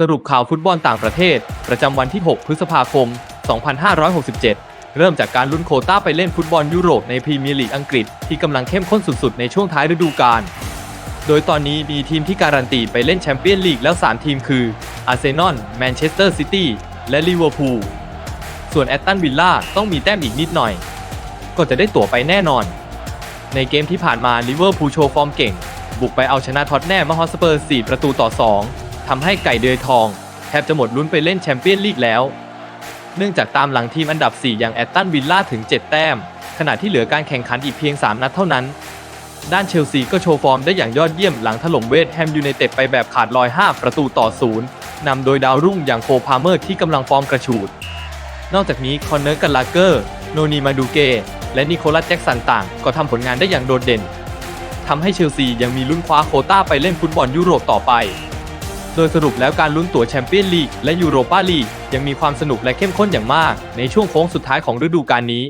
สรุปข่าวฟุตบอลต่างประเทศ ประจำวันที่ 6 พฤษภาคม 2567 เริ่มจากการลุ้นโคต้าไปเล่นฟุตบอลยุโรปในพรีเมียร์ลีกอังกฤษที่กำลังเข้มข้นสุดๆ ในช่วงท้ายฤดูกาล โดยตอนนี้มีทีมที่การันตีไปเล่นแชมเปี้ยนลีกแล้ว 3 ทีมคือ อาร์เซนอล แมนเชสเตอร์ซิตี้ และลิเวอร์พูล ส่วนแอตตันวิลล่าต้องมีแต้มอีกนิดหน่อย ก็จะได้ตั๋วไปแน่นอน ในเกมที่ผ่านมาลิเวอร์พูลโชว์ฟอร์มเก่ง บุกไปเอาชนะท็อตแนมมาฮอสเปอร์ 4 ประตูต่อ 2 ทำให้ไก่เดือยทอง แทบจะหมดลุ้นไปเล่นแชมเปี้ยนลีกแล้ว เนื่องจากตามหลังทีมอันดับ 4 อย่างแอตตันวิลล่าถึง 7 แต้ม ขณะที่เหลือการแข่งขันอีกเพียง 3 นัดเท่านั้น ด้านเชลซีก็โชว์ฟอร์มได้อย่างยอดเยี่ยมหลังถล่มเวสต์แฮมยูไนเต็ดไปแบบขาดลอย 5 ประตูต่อศูนย์นำโดยดาวรุ่งอย่างโคพาเมอร์ที่กำลังฟอร์มกระฉูด นอกจากนี้คอนเนอร์กันลาเกอร์ โนนีมาดูเก และนิโคลัสแจ็กสันต่าง ก็ทำผลงานได้อย่างโดดเด่นทำให้เชลซียังมีลุ้นคว้าโคต้าไปเล่นฟุตบอลยุโรปต่อไป โดยสรุปแล้วการลุ้นตั๋วแชมเปี้ยนลีกและยูโรปาลีกยังมีความสนุกและเข้มข้นอย่างมากในช่วงโค้งสุดท้ายของฤดูกาลนี้